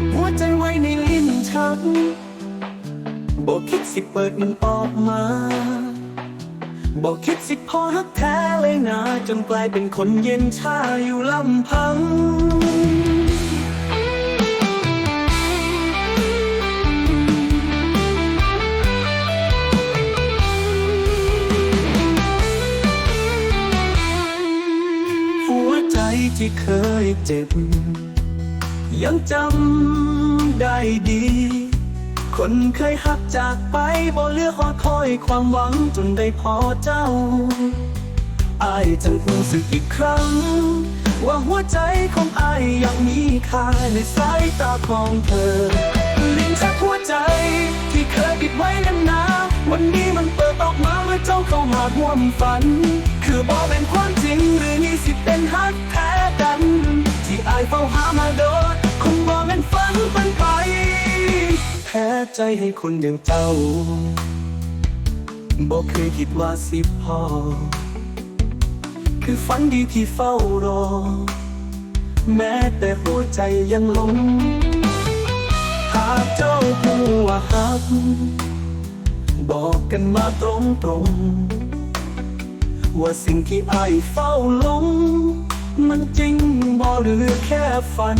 ลิ้นชักบอกคิดสิเปิดมันออกมาบอกคิดสิพอฮักแท้เลยนะจนกลายเป็นคนเย็นชาอยู่ลำพังหัวใจที่เคยเจ็บ ยังจำได้ดี คนเคยหักจากไปบ่เลือหอคอยความหวังจนได้พอเจ้า อายจังรู้สึกอีกครั้ง ว่าหัวใจของอายยังมีค่าในสายตาของเธอ ลิ้นชักหัวใจที่เคยปิดไว้นานนาวันนี้มันเปิดออกมาเมื่อเจ้าเข้ามาร่วมฝัน คือบอกเป็นความจริงหรือนี่สิเป็นฮักแท้กัน อายเฝ้าหามาโดนคงบอกเป็นฝันเป็นไป แพ้ใจให้คนอย่างเจ้าบอกเคยคิดว่าสิพอ คือฝันดีที่เฝ้ารอ แม้แต่หัวใจยังหลงหากเจ้าหัวหัก บอกกันมาตรงตรงๆว่าสิ่งที่อายเฝ้าหลง มันจริงบ่หรือแค่ฝัน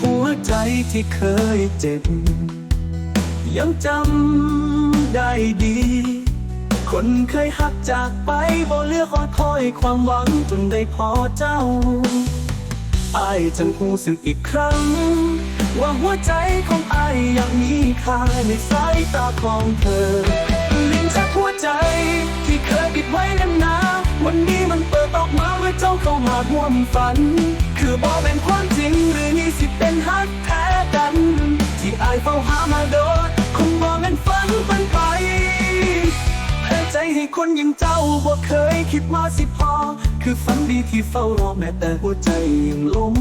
หัวใจที่เคยเจ็บ ยังจำได้ดี คนเคยหักจากไปบ่เลือขอคอยความหวังจนได้พอเจ้าอายจังหูสึกอีกครั้ง ว่าหัวใจของอายยังมีค่าในสายตาของเธอลิ้นจากหัวใจที่เคยปิดไว้นานนาวันนี้มันเปิดออกมาเมื่อเจ้าเข้ามาร่วมฝัน คือบอกเป็นความจริงหรือนี่สิเป็นฮักแท้กัน ที่อายเฝ้าหามา คนอย่างเจ้าบ่เคยคิดว่าสิพอ คือฝันดีที่เฝ้ารอแม้แต่หัวใจยังหลง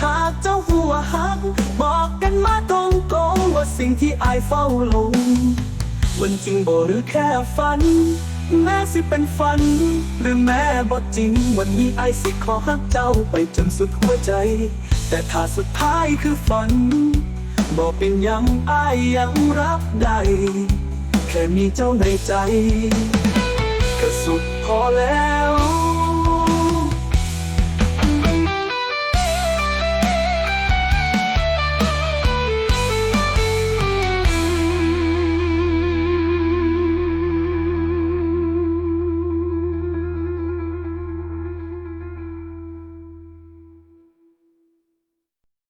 หากเจ้าหัวหัก บอกกันมาตรงตรงว่าสิ่งที่อายเฝ้าลงวันจริงบ่หรือแค่ฝัน แม้สิเป็นฝัน หรือแม้บ่จริง วันนี้อายสิขอหักเจ้าไปจนสุดหัวใจ แต่ถ้าสุดท้ายคือฝัน บอกเป็นยังอายยังรับได้ แค่มีเจ้าในใจ ก็สุดพอแล้ว